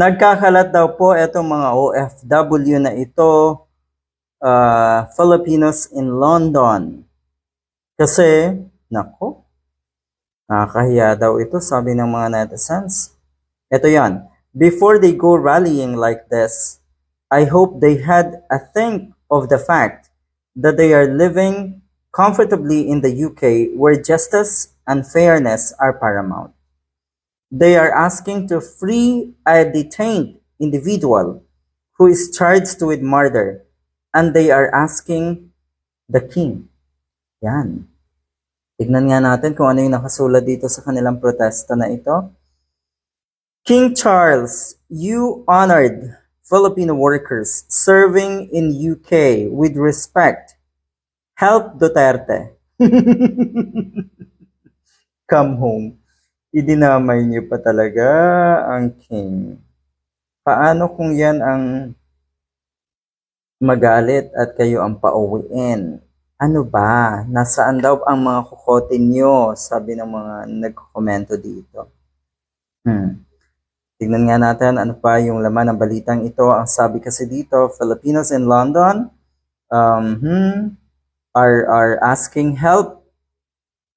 Nagkakalat daw po itong mga OFW na ito, uh, Filipinos in London. Kasi, nako, nakakahiya daw ito, sabi ng mga netizens. Ito yan. Before they go rallying like this, I hope they had a think of the fact that they are living comfortably in the UK where justice and fairness are paramount. They are asking to free a detained individual who is charged with murder and they are asking the king. Yan. Tignan nga natin kung ano yung nakasulat dito sa kanilang protesta na ito. King Charles, you honored Filipino workers serving in UK with respect. Help Duterte. Come home. Idinamay niyo pa talaga ang king. Paano kung yan ang magalit at kayo ang pauwiin? Ano ba? Nasaan daw ang mga kukote niyo? Sabi ng mga nagkomento dito. Hmm. Tignan nga natin ano pa yung laman ng balitang ito. Ang sabi kasi dito, Filipinos in London um, hmm, are, are asking help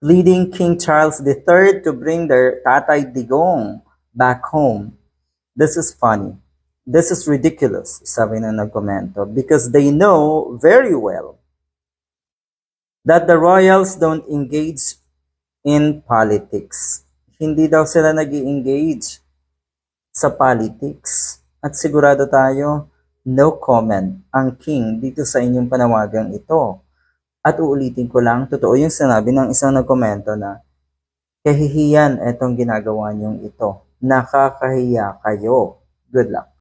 leading King Charles III to bring their Tatay Digong back home. This is funny. This is ridiculous, sabi na nagkomento, because they know very well that the royals don't engage in politics. Hindi daw sila nag engage sa politics. At sigurado tayo, no comment ang king dito sa inyong panawagang ito. At uulitin ko lang, totoo yung sinabi ng isang nagkomento na kahihiyan itong ginagawa niyong ito. Nakakahiya kayo. Good luck.